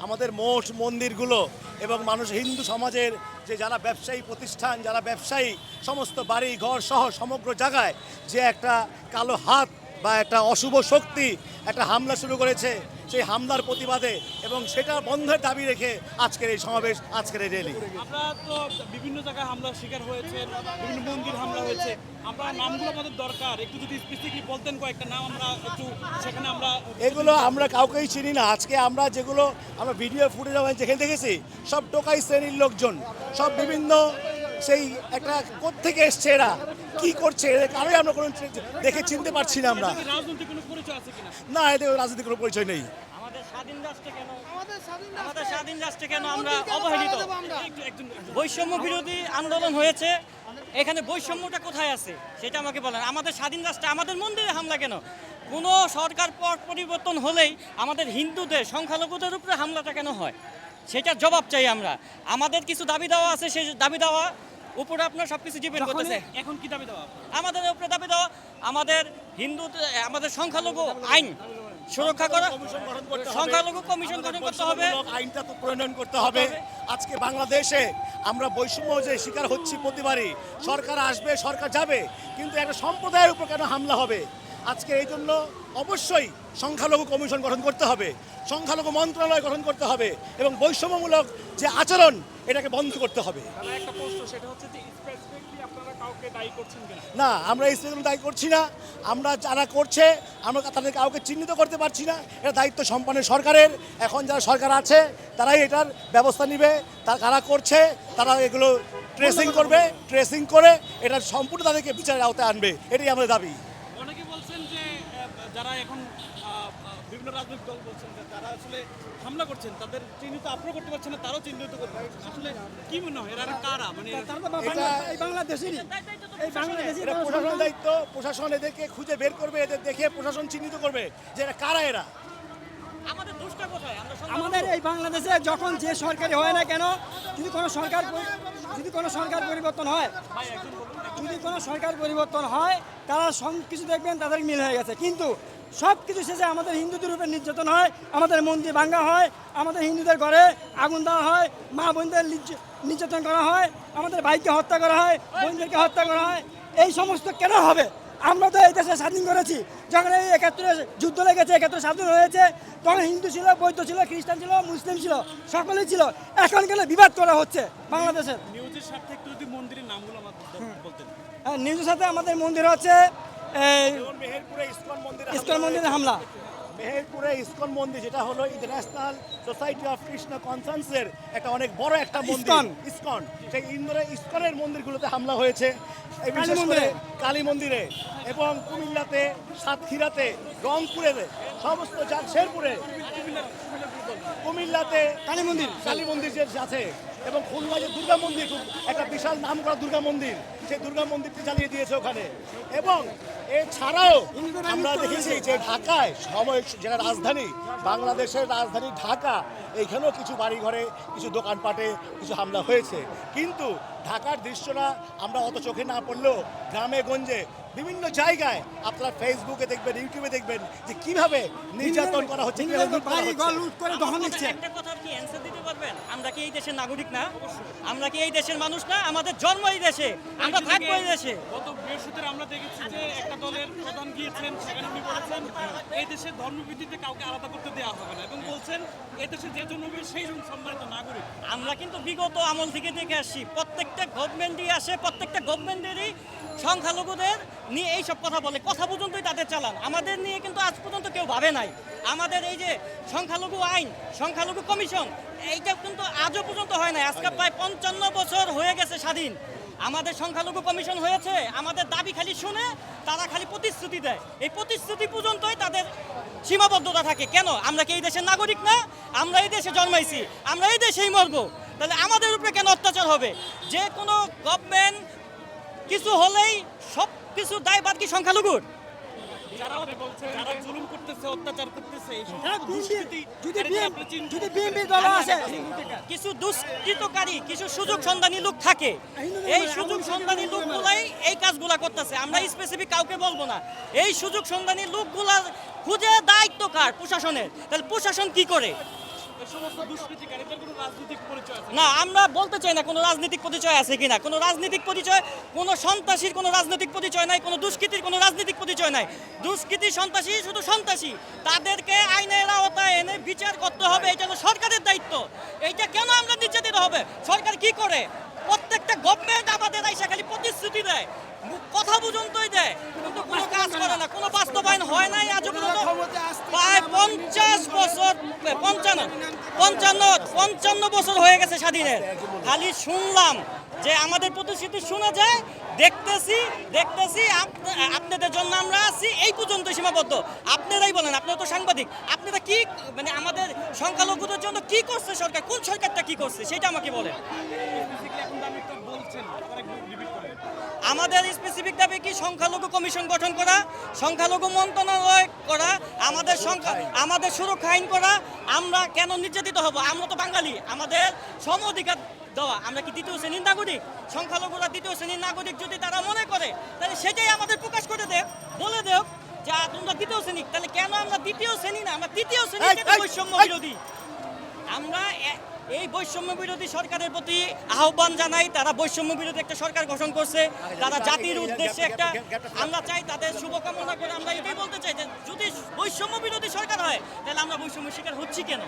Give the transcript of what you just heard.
আমাদের মঠ মন্দিরগুলো এবং মানুষ হিন্দু সমাজের যে যারা ব্যবসায়ী প্রতিষ্ঠান, যারা ব্যবসায়ী, সমস্ত বাড়ি, ঘর সহ সমগ্র জায়গায় যে একটা কালো হাত বা একটা অশুভ শক্তি একটা হামলা শুরু করেছে সেই হামলার প্রতিবাদে এবং সেটা বন্ধের দাবি রেখে আজকের এই সমাবেশ আজকের এই র্যালি। আমরা তো বিভিন্ন জায়গায় হামলার শিকার হয়েছে বিভিন্ন মন্দির হামলা হয়েছে। আমরা নামগুলো আমাদের দরকার। একটু যদি স্পেসিফিকলি বলতেন কয়েকটা নাম আমরা একটু সেখানে আমরা এগুলো আমরা কাউকেই চিনি না। আজকে আমরা যেগুলো আমরা ভিডিও ফুটেজ যেখানে দেখেছি সব টোকাই শ্রেণির লোকজন সব বিভিন্ন সেই একটা কোত্থেকে এসছে এরা? কি করছে? এদের কারোই আমরা কোনো দেখে চিনতে পারছি না আমরা। কি রাজনৈতিক কোনো পরিচয় আছে না এদের রাজনীতির কোনো পরিচয় নেই। আমাদের স্বাধীন রাষ্ট্রে কেন আমাদের স্বাধীন আমাদের রাষ্ট্রে স্বাধীন রাষ্ট্রে কেন আমরা অবহেলিত? পাহারা দেবো আমরা? একটু একজন বৈষম্য বিরোধী আন্দোলন হয়েছে। এখানে বৈষম্যটা কোথায় আছে? সেটা আমাকে বলেন আমাদের স্বাধীন রাষ্ট্রে আমাদের মন্দিরে হামলা কেন? কোনো সরকার পট পরিবর্তন হলেই আমাদের হিন্দুদের সংখ্যালঘুদের উপরে হামলাটা কেন হয়? সেটার জবাব চাই আমরা। আমাদের কিছু দাবি দেওয়া আছে সেই দাবি দেওয়া উপরে আপনার সব কিছু ডিপেন্ড করতেছে। এখন কি দাবি দেওয়া আমাদের উপরে দাবি দেওয়া আমাদের হিন্দু আমাদের সংখ্যালঘু আইন সুরক্ষা করা সংখ্যালঘু কমিশন গঠন করতে হবে। আইনটা তো প্রণয়ন করতে হবে। আজকে বাংলাদেশে আমরা বৈষম্য যে শিকার হচ্ছি প্রতিবারই সরকার আসবে সরকার যাবে কিন্তু একটা সম্প্রদায়ের উপর কেন হামলা হবে? আজকে এই জন্য অবশ্যই সংখ্যালঘু কমিশন গঠন করতে হবে। সংখ্যালঘু মন্ত্রণালয় গঠন করতে হবে এবং বৈষম্যমূলক যে আচরণ এটাকে বন্ধ করতে হবে। না আমরা এই স্টেশন দায়ী করছি না। আমরা যারা করছে আমরা তাদের কাউকে চিহ্নিত করতে পারছি না। এটা দায়িত্ব সম্পন্ন সরকারের। এখন যারা সরকার আছে তারাই এটার ব্যবস্থা নেবে। তারা কারা করছে তারা এগুলো ট্রেসিং করবে ট্রেসিং করে এটা সম্পূর্ণ তাদেরকে বিচারের আওতায় আনবে। এটাই আমাদের দাবি। অনেকে বলছেন যে যারা এখন বিভিন্ন রাজনৈতিক দল বলছেন যে যারা আসলে হামলা করছেন তাদের চিহ্নিত আপনিও করতে পারছেন না তারাও চিহ্নিত করতে পারছেন। আসলে কি মনে হয় এরা কারা? মানে এই বাংলাদেশেরই। এই বাংলাদেশি এটা প্রশাসনের দায়িত্ব প্রশাসন এদেরকে খুঁজে বের করবে এদের দেখে প্রশাসন চিহ্নিত করবে যে এরা কারা এরা। আমাদের এই বাংলাদেশে যখন যে সরকারি হয় না কেন যদি কোনো সরকার যদি কোনো সরকার পরিবর্তন হয় যদি কোনো সরকার পরিবর্তন হয় তারা সব কিছু দেখবেন তাদের মিল হয়ে গেছে। কিন্তু সব কিছু শেষে আমাদের হিন্দুদের উপর নির্যাতন হয় আমাদের মন্দির ভাঙ্গা হয় আমাদের হিন্দুদের ঘরে আগুন দেওয়া হয় মা বোনদের নির্যাতন করা হয় আমাদের ভাইকে হত্যা করা হয় বোনদেরকে হত্যা করা হয়। এই সমস্ত কেন হবে? আমরা তো এই দেশে স্বাধীন করেছি। যখন এই একাত্তরে যুদ্ধ লেগেছে একাত্তর স্বাধীন হয়েছে তখন হিন্দু ছিল বৌদ্ধ ছিল খ্রিস্টান ছিল মুসলিম ছিল সকলেই ছিল। এখন কেন বিবাদ করা হচ্ছে বাংলাদেশের? নিউজের স্বার্থে একটু যদি মন্দিরের নামগুলো আমার বলতেন। নিউজের সাথে আমাদের মন্দির হচ্ছে ইসকন মন্দির হামলা মেহেরপুরে ইসকন মন্দির যেটা হলো ইন্টারন্যাশনাল সোসাইটি অফ কৃষ্ণ কনসার্নসের একটা অনেক বড় একটা মন্দির ইসকন। সেই ইন্দোরে ইসকনের মন্দিরগুলোতে হামলা হয়েছে। কালী মন্দিরে এবং কুমিল্লাতে সাতক্ষীরাতে রংপুরে সমস্ত জা- শেরপুরে। কুমিল্লাতে কালী মন্দির কালী মন্দির যে আছে, এবং খুলনা যে দুর্গা মন্দির একটা বিশাল নাম করা দুর্গা মন্দির সেই দুর্গা মন্দিরটি জ্বালিয়ে দিয়েছে ওখানে। এবং এছাড়াও আমরা দেখেছি যে ঢাকায় সময় যেটা রাজধানী, বাংলাদেশের রাজধানী ঢাকা, এইখানেও কিছু বাড়িঘরে, কিছু দোকানপাটে কিছু হামলা হয়েছে। কিন্তু ঢাকার দৃশ্যটা আমরা অত চোখে না পড়লেও গ্রামে গঞ্জে বিভিন্ন জায়গায় আপনারা ফেসবুকে দেখবেন ইউটিউবে দেখবেন যে কীভাবে নির্যাতন করা হচ্ছে কীভাবে লুট করা হচ্ছে। পারবেন? আমরা কি এই দেশের নাগরিক না? আমরা কি এই দেশের মানুষ না? আমাদের জন্ম এই দেশে আমরা থাকব এই দেশে। গত বৃহস্পতিবার আমরা দেখেছি যে একটা দলের প্রধান গিয়েছেন সেখানে উনি বলেছেন এই দেশের ধর্মভিত্তিতে কাউকে আলাদা করতে দেওয়া হবে না। এবং বলছেন এই দেশে যে জন্য সেই সম্মানিত নাগরিক। আমরা কিন্তু বিগত আমল থেকে দেখে আসছি প্রত্যেকটা গভর্নমেন্টই আসে প্রত্যেকটা গভর্নমেন্টেরই সংখ্যালঘুদের নিয়ে এইসব কথা বলে। কথা পর্যন্তই তাদের চালান। আমাদের নিয়ে কিন্তু আজ পর্যন্ত কেউ ভাবে নাই। আমাদের এই যে সংখ্যালঘু আইন সংখ্যালঘু কমিশন এইটা কিন্তু আজও পর্যন্ত হয় নাই। আজকে প্রায় পঞ্চান্ন বছর হয়ে গেছে স্বাধীন। আমাদের সংখ্যালঘু কমিশন হয়েছে, আমাদের দাবি খালি শুনে তারা খালি প্রতিশ্রুতি দেয়। এই প্রতিশ্রুতি পর্যন্তই তাদের সীমাবদ্ধতা থাকে। কেন? আমরা কি এই দেশের নাগরিক না? আমরা এই দেশে জন্মাইছি, আমরা এই দেশেই মরবো। তাহলে আমাদের উপরে কেন অত্যাচার হবে? যে কোনো গভর্নমেন্ট কিছু হলেই সব কিছু দায়বাদ কি সংখ্যালঘুর? যারা যারা জুলুম করতেছে অত্যাচার করতেছে এই সব হ্যাঁ, যদি বিএনপি দল আছে কিছু দুষ্কৃতকারী কিছু সুযোগ সন্ধানী লোক থাকে। এই সুযোগ সন্ধানী লোকগুলাই এই কাজগুলা করতেছে। আমরা স্পেসিফিক কাউকে বলব না। এই সুযোগ সন্ধানী লোকগুলা খুঁজে দায়িত্ব কার? প্রশাসনের। তাহলে প্রশাসন কি করে? না, আমরা বলতে চাই না কোনো রাজনৈতিক পরিচয় আছে কিনা। কোনো রাজনৈতিক পরিচয়, কোনো সন্ত্রাসীর কোনো রাজনৈতিক পরিচয় নাই, কোনো দুষ্কৃতির কোনো রাজনৈতিক পরিচয় নাই। দুষ্কৃতি সন্ত্রাসী শুধু সন্ত্রাসী। তাদেরকে আইনের আওতায় এনে বিচার করতে হবে এটা সরকারের দায়িত্ব। এইটা কেন আমরা নির্যাতিত হবে? সরকার কি করে? প্রত্যেকটা গভর্নমেন্ট আমাদের আইসা খালি প্রতিশ্রুতি দেয়। কথা পর্যন্তই দেয়। কিন্তু কোনো কাজ করে না হয় নাই আজ প্রায় পঞ্চাশ বছর পঞ্চান্ন পঞ্চান্ন পঞ্চান্ন বছর হয়ে গেছে স্বাধীনের। খালি শুনলাম যে আমাদের প্রতিশ্রুতি শোনা যায়, দেখতেছি দেখতেছি, আপ- আপনাদের জন্য আমরা আছি, এই পর্যন্ত সীমাবদ্ধ। আপনারাই বলেন, আপনারা তো সাংবাদিক, আপনারা কি মানে আমাদের সংখ্যালঘুদের জন্য কি করছে সরকার? কোন সরকারটা কি করছে? সেটা আমাকে বলেন। আমাদের স্পেসিফিক দাবি কি? সংখ্যালঘু কমিশন গঠন করা, সংখ্যালঘু মন্ত্রণালয় করা, আমাদের সংখ্যা, আমাদের সুরক্ষা আইন করা, আমরা কেন নির্যাতিত হব? আমরা তো বাঙালি। আমাদের সম অধিকার দেওয়া। আমরা কি দ্বিতীয় শ্রেণির নাগরিক? সংখ্যালঘুরা দ্বিতীয় শ্রেণির নাগরিক যদি তারা মনে করে তাহলে সেটাই আমাদের প্রকাশ করে দেখ বলে দেখ যে তোমরা দ্বিতীয় শ্রেণি তাহলে কেন আমরা দ্বিতীয় শ্রেণি না? আমরা তৃতীয় শ্রেণি বৈষম্য বিরোধী। আমরা এই বৈষম্য বিরোধী সরকারের প্রতি আহ্বান জানাই তারা বৈষম্য বিরোধী একটা সরকার গঠন করছে তারা জাতির উদ্দেশ্যে একটা আমরা চাই তাদের শুভকামনা করে আমরা এটাই বলতে চাই যে যদি বৈষম্য বিরোধী সরকার হয় তাহলে আমরা বৈষম্য শিকার হচ্ছি কেন?